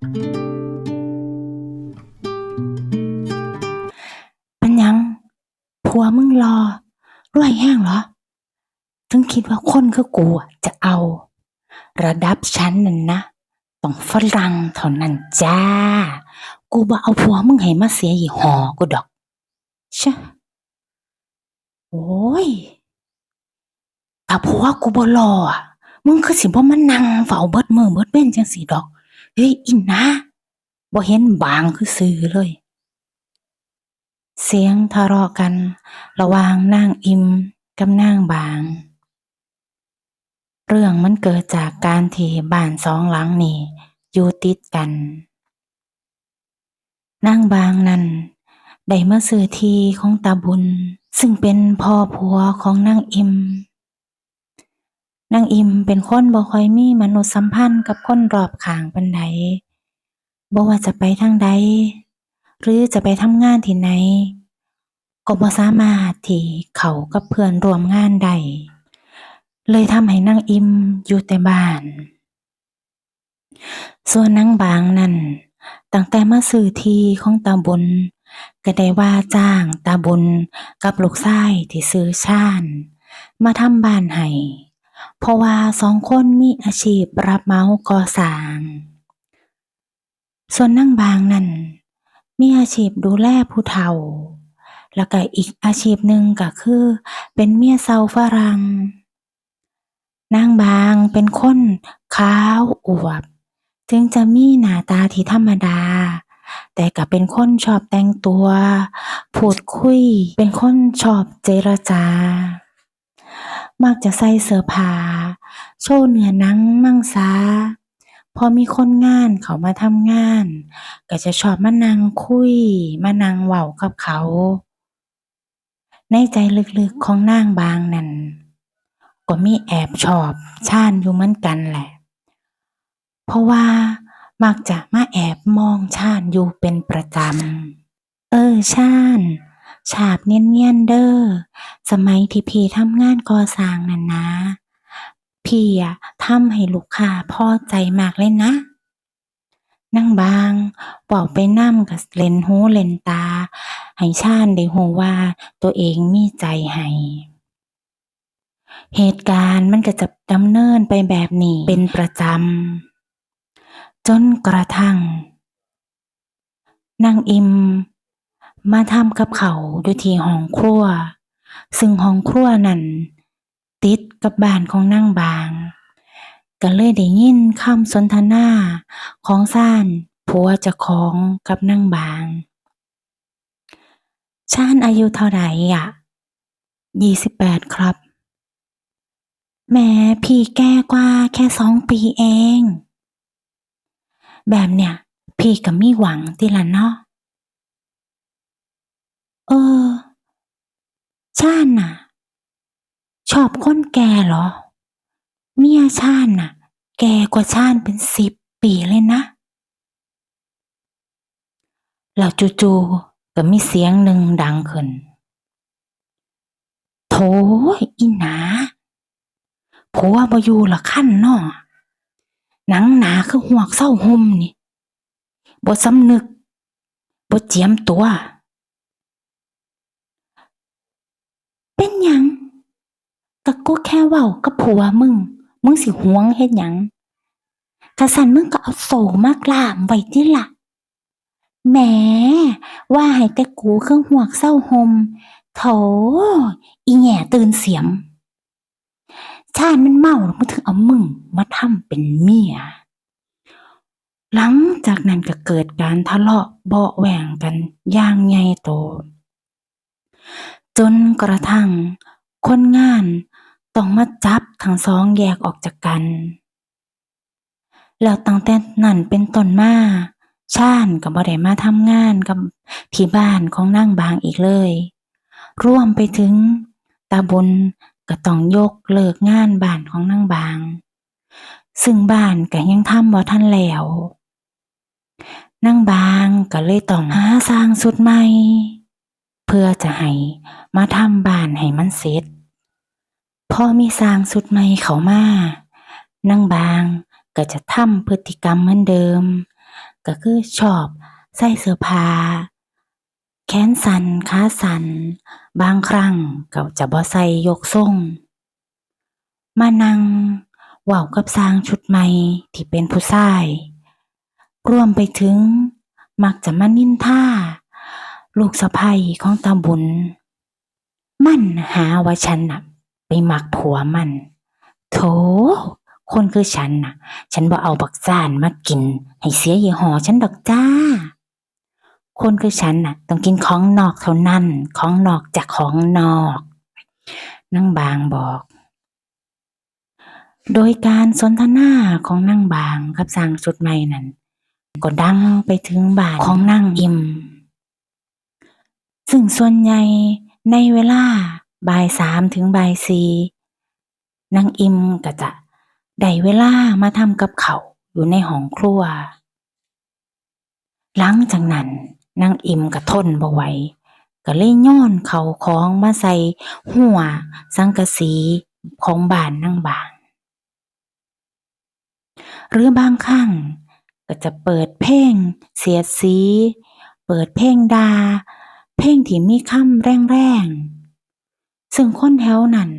ป็นหยัง ผัวมึงรอรวยแห้งเหรอ ถึงคิดว่าคนคือกูจะเอา ระดับฉันนั่นนะต้องฝรั่งเท่านั้นจ้า กูบ่เอาผัวมึงให้มาเสียยี่หอกูดอกชะโอ้ยถ้าผัวกูบ่รอมึงคือสิบ่มานั่งเฝ้าเบิดมือเบิดเว้นจังซี่ดอก เฮ้ยอินนะบ่เห็นบางคือซื่อเลย เสียงทะเลาะกัน ระหว่างนางอิมกับนางบาง เรื่องมันเกิดจากการที่บ้านสองหลังนี่อยู่ติดกันนางบางนั้นได้มาซื้อที่ของตาบุญ ซึ่งเป็นพ่อผัวของนางอิม นางอิมเป็นคนบ่ค่อยมีมนุษยสัมพันธ์กับคนรอบข้างปานใดบ่ว่าจะไปทางใด หรือจะไปทำงานที่ไหน ก็บ่สามารถที่เขากับเพื่อนร่วมงานได้เลยทำให้นางอิมอยู่แต่บ้าน ส่วนนางบางนั้นตั้งแต่มาซื้อที่ของตาบุญก็ได้ว่าจ้างตาบุญกับลูกชายที่ซื้อชาญมาทำบ้านให้ เพราะว่าสองคนมีอาชีพรับเหมาก่อสร้าง ส่วนนางบางนั้นมีอาชีพดูแลผู้เฒ่า แล้วก็อีกอาชีพหนึ่งก็คือ เป็นเมียเซาฝรั่งนางบางเป็นคนขาวอวบ ถึงจะมีหน้าตาที่ธรรมดา แต่ก็เป็นคนชอบแต่งตัว พูดคุย เป็นคนชอบเจรจา มักจะใส่เสื้อผ้าโชว์เนื้อหนังมั่งสาพอมีคนงานเขามาทำงาน ก็จะชอบมานั่งคุย มานั่งเว้ากับเขา ในใจลึกๆของนางบางนั้นก็มีแอบชอบชาญอยู่เหมือนกันแหละ เพราะว่ามักจะมาแอบมองชาญอยู่เป็นประจำ เออชาญ ฉาบเนียนๆเด้อ สมัยที่พี่ทำงานก่อสร้างนั่นนะ พี่อะทำให้ลูกค้าพอใจมากเลยนะนางบางบอกไปนำกับเลนหูเลนตา ให้ชาญได้หูว่าตัวเองมีใจให้เหตุการณ์มันก็จะดำเนินไปแบบนี้เป็นประจำ จนกระทั่งนางอิม มาทำกับเขาวอยู่ที่ห้องครัว ซึ่งห้องครัวนั้นติดกับบ้านของนางบาง ก็เลยได้ยินคำสนทนาของซ่านผัวจ้าของกับนางบางชาญอายุเท่าไหร่อะยี่สิบแปดครับ แม้พี่แก้กว่าแค่สองปีเอง แบบเนี้ยพี่ก็มีหวังติละเนาะ เออชาญน่ะ ชอบคนแก่เหรอ เมียชาญน่ะ แก่กว่าชาญเป็นสิบปีเลยนะแล้วจู่ๆก็มีเสียงหนึ่งดังขึ้น โถอีหนาผัวบอยู่ละขั้นนาะหนังหนาคือหวกเศร้าห่มนี่บ่สำนึกบ่เจียมตัว เป็นหยังก็กูแค่เว้ากับผัวมึง มึงสิหวงเฮ็ดหยังกะสันมึงก็เอาโสมากล่ามไว้ติล่ะแหมว่าให้แต่กูเครื่องหวกเศร้าหมโถอีแหง่ตื่นเสียม ชาญมันเมาแล้วมันถึงเอามึงมาทำเป็นเมีย หลังจากนั้นก็เกิดการทะเลาะเบาะแหว่งกันอย่างใหญ่โต จนกระทั่งคนงานต้องมาจับทั้งสองแยกออกจากกัน แล้วตั้งแต่นั้นเป็นต้นมาชาญก็บ่ได้มาทำงานกับที่บ้านของนางบางอีกเลยรวมไปถึงตาบุญก็ต้องยกเลิกงานบ้านของนางบาง ซึ่งบ้านก็ยังทำบ่ทันแล้วนางบางก็เลยต้องหาสร้างสุดใหม่ เพื่อจะให้มาทำบ้านให้มันเสร็จพอมีสร้างสุดใหม่เขามานางบางก็จะทำพฤติกรรมเหมือนเดิม ก็คือชอบใส่เสื้อผ้าแขนสั้นขาสั้นบางครั้งก็จะบ่ใส่ยกทรง มานั่งเว้ากับสร้างชุดใหม่ที่เป็นผู้ชาย รวมไปถึง มักจะมานินท่า ลูกสะใภ้ของตาบุญ มันหาว่าฉันน่ะ ไปหมักผัวมัน โถ คนคือฉันน่ะ ฉันบ่เอาบักจานมากิน ให้เสียยี่ห้อฉันดอกจ้า คนคือฉันน่ะ ต้องกินของนอกเท่านั้น ของนอกจากของนอกนางบางบอก โดยการสนทนาของนางบางกับสางชุดใหม่นั้น ก็ดังไปถึงบ้านของนางอิม ซึ่งส่วนใหญ่ในเวลาบ่ายสามถึงบ่ายสี่นางอิมก็จะได้เวลามาทำกับเขาอยู่ในห้องครัว หลังจากนั้นนางอิมก็ทนบ่ไหวก็เลยย้อนเขาของมาใส่หัวสังกะสีของบ้านนางบาง หรือบางครั้งก็จะเปิดเพลงเสียดสี เปิดเพลงดา เพลงที่มีคำแรงๆ ซึ่งคนแถวนั้น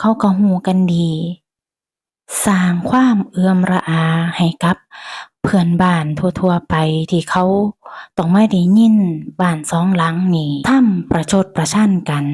เขาก็ฮู้กันดี สร้างความเอื้อมระอาให้กับเพื่อนบ้านทั่วๆไปที่เขาต้องไมาได้ยินบ้านสองหลังนี้ทำประชดประชันกัน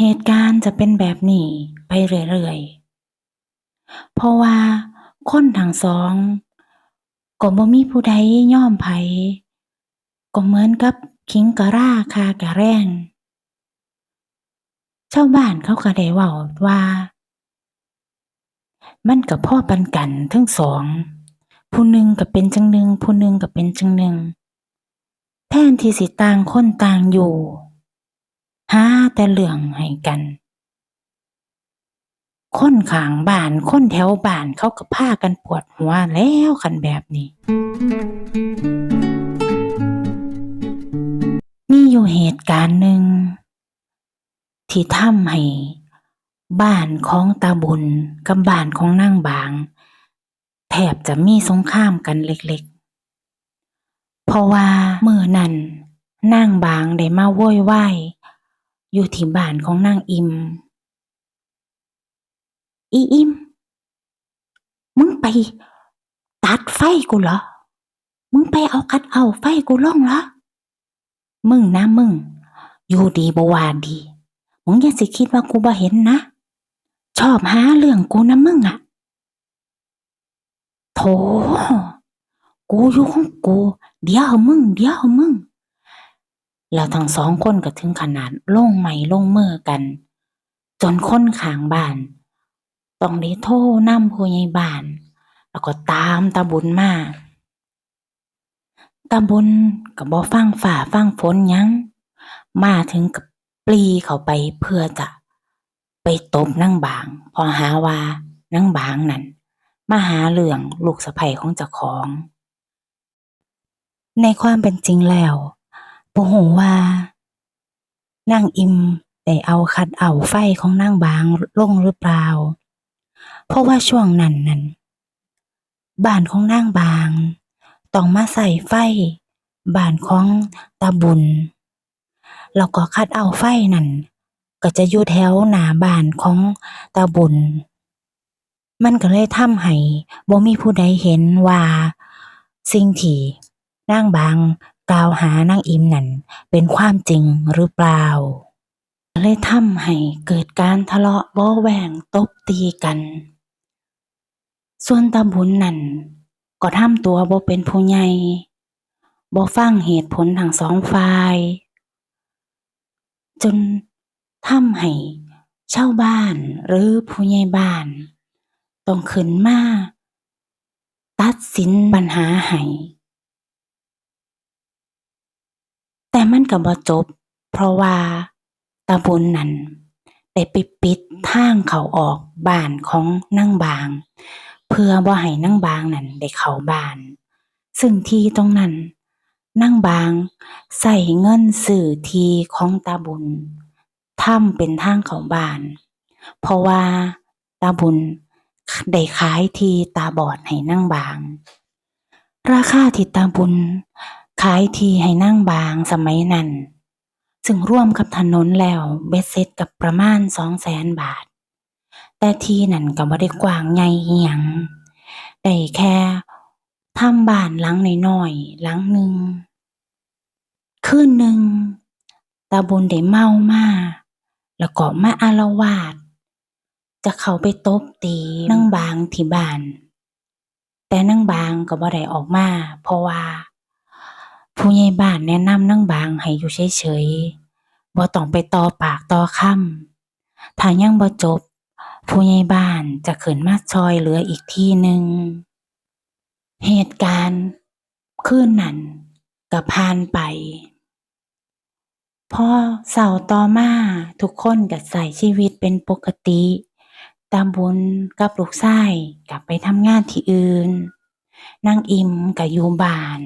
เหตุการณ์จะเป็นแบบนี้ไปเรื่อยๆ เพราะว่าคนทั้งสองก็บ่มีผู้ใดย่อมไผ ก็เหมือนกับขิงกะราคากะแรงชาวบ้านเขาก็ได้ว้าว่า มันก็พอปานกันเทิงสอง ผู้หนึ่งก็เป็นจังหนึ่งผู้หนึ่งก็เป็นจังหนึ่งแทนที่สิต่างคนต่างอยู่ หาแต่เรื่องให้กันคนขางบ้านคนแถวบ้านเขาก็พากันปวดหัวแล้วคันแบบนี้ อยู่เหตุการณ์หนึ่ง ที่ทำให้บ้านของตาบุญกับบ้านของนางบาง แทบจะมีสงครามกันเล็กๆ เพราะว่าเมื้อนั้นนางบางได้มาโวยวายอยู่ที่บ้านของนางอิม อีอิม มึงไป ตัดไฟกูเหรอ มึงไปเอาคัดเอาไฟกูล่องเหรอ มึงนะมึง อยู่ดีบ่ว่าดี มึงอย่าสิคิดว่ากูบ่เห็นนะ ชอบหาเรื่องกูนะมึงอะโถกูอยู่ของกู เดี๋ยวมึง เดี๋ยวมึง แล้วทั้งสองคนก็ถึงขนาดลงไม้ลงมือกัน จนคนขางบ้านต้องได้โทรนำผู้ใหญ่บ้าน แล้วก็ตามตาบุญมา ตาบุญก็บ่ฟังฝ่าฟังฝนหยัง มาถึงกับปรีเข้าไปเพื่อจะ ไปตบนางบาง พอหาว่านางบางนั่นมาหาเรื่องลูกสะใภ้ของเจ้าของ ในความเป็นจริงแล้วบ่ฮู้ว่านางอิมได้เอาคัดเอาไฟของนางบางลงหรือเปล่า เพราะว่าช่วงนั้นนั่นบ้านของนางบาง ต้องมาใส่ไฟบ้านของตาบุญ แล้วก็คัดเอาไฟนั่น ก็จะอยู่แถวหน้าบ้านของตาบุญ มันก็เลยทำให้บ่มีผู้ใดเห็นว่าสิ่งที่นางบางกล่าวหานางอิมนั่นเป็นความจริงหรือเปล่า เลยทำให้เกิดการทะเลาะเว้าแหว่งตบตีกัน ส่วนตาบุญนั่น ก็ทำตัวบ่เป็นผู้ใหญ่บ่ฟังเหตุผลทั้งสองฝ่าย จนทำให้เช่าบ้านหรือผู้ใหญ่บ้าน ต้องขึ้นมาตัดสินปัญหาให้แต่มันก็บ่จบ เพราะว่าตาบุญนั่นได้ไปปิดทางเขาออกบ้านของนางบาง เพื่อบ่ให้นางบางนั่นได้เข้าบ้าน ซึ่งที่ตรงนั้นนางบางใช้เงินซื้อทีของตาบุญทำเป็นทางเข้าบ้าน เพราะว่าตาบุญได้ขายทีตาบอดให้นางบาง ราคาที่ตาบุญ ขายทีให้นางบางสมัยนั้นซึ่งร่วมกับถนนแล้วเบ็ดเสร็จกับประมาณ200,000บาท แต่ที่นั่นก็บ่ได้กว้างใหญ่อิหยัง ได้แค่ทำบ้านหลังน้อยๆหลังหนึ่ง คืนหนึ่ง ตาบุญได้เมามาแล้วก็มาอาละวาดจะเข้าไปตบตีนางบางที่บ้าน แต่นางบางก็บ่ได้ออกมา เพราะว่า ผู้ใหญ่บ้านแนะนำนางบางให้อยู่เฉยๆบ่ต้องไปต่อปากต่อคำถ้ายังบ่จบ ผู้ใหญ่บ้านจะขึ้นมาช่วยเหลืออีกทีหนึ่ง เหตุการณ์คืนนั้นก็ผ่านไปพอเช้าต่อมาทุกคนก็ใช้ชีวิตเป็นปกติตามบุญกับลูกชายก็ไปทำงานที่อื่นนางอิมก็อยู่บ้าน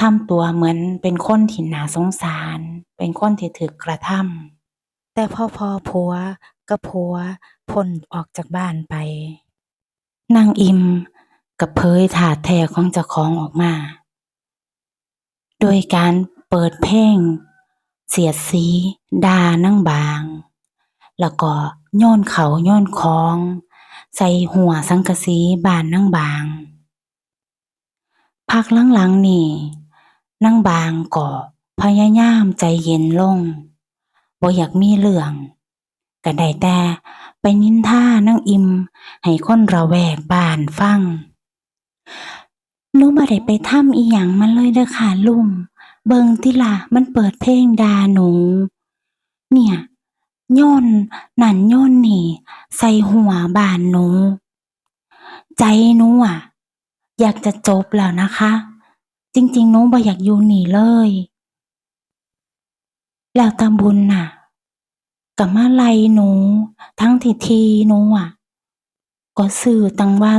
ทำตัวเหมือนเป็นคนที่น่าสงสาร เป็นคนที่ถูกกระทำแต่พอพอผัว กับผัวพ้นออกจากบ้านไป นางอิมก็เผยท่าแท้ของเจ้าของออกมา โดยการเปิดเพลงเสียดสีดานางบาง แล้วก็โยนเขาวโยนของ ใส่หัวสังกะสีบานนางบาง พักหลังๆนี้นางบางก็พยายามใจเย็นลงบ่อยากมีเรื่อง ก็ได้แต่ไปนินท่านางอิม ให้คนระแวกบ้านฟังหนูบ่ได้ไปทำอิหยังมันเลยเด้อค่ะลุงเบิงติล่ะมันเปิดเพลงดาหนู เนี่ยโยนนันโยนนี่ ใส่หัวบานหนู ใจหนูอะอยากจะจบแล้วนะคะ จริง ๆ หนูบ่อยากอยู่หนีเลย แล้วตามบุญน่ะ ก็มาไล่หนู ทั้งที่ทีหนูอะ ก็ซื้อตั้งว่า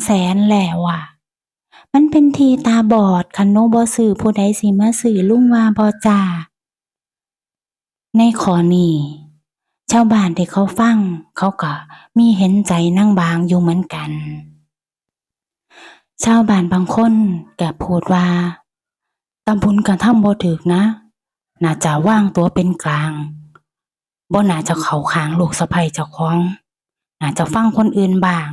200,000แล้วอะมันเป็นทีตาบอดคันหนูบ่ซื้อผู้ใดสิมาซื้อลุงว่าบ่จ้าในขอนี้ชาวบ้านที่เขาฟัง เขาก็มีเห็นใจนางบางอยู่เหมือนกัน ชาวบ้านบางคนก็พูดว่าตาบุญก็ทำบ่ถูกนะ น่าจะว่างตัวเป็นกลาง บ่น่าจะเข้าข้างลูกสะใภ้เจ้าของ น่าจะฟังคนอื่นบ้าง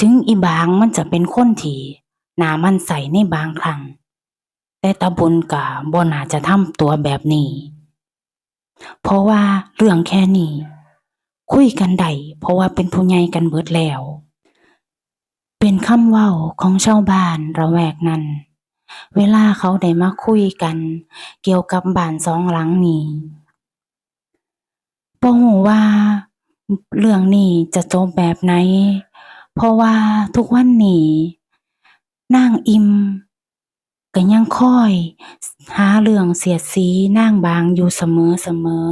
ถึงอีบางมันจะเป็นคนที่น่ามันไส้ในบางครั้ง แต่ตาบุญก็บ่น่าจะทำตัวแบบนี้ เพราะว่าเรื่องแค่นี้ คุยกันได้เพราะว่าเป็นผู้ใหญ่กันเบิดแล้ว เป็นคำเว้าของชาวบ้านระแวกนั้นเวลาเขาได้มาคุยกัน เกี่ยวกับบ้านสองหลังนี้ บ่รู้ว่าเรื่องนี้จะจบแบบไหน เพราะว่าทุกวันนี้นางอิมก็ยังคอย หาเรื่องเสียดสีนางบางอยู่เสมอเสมอ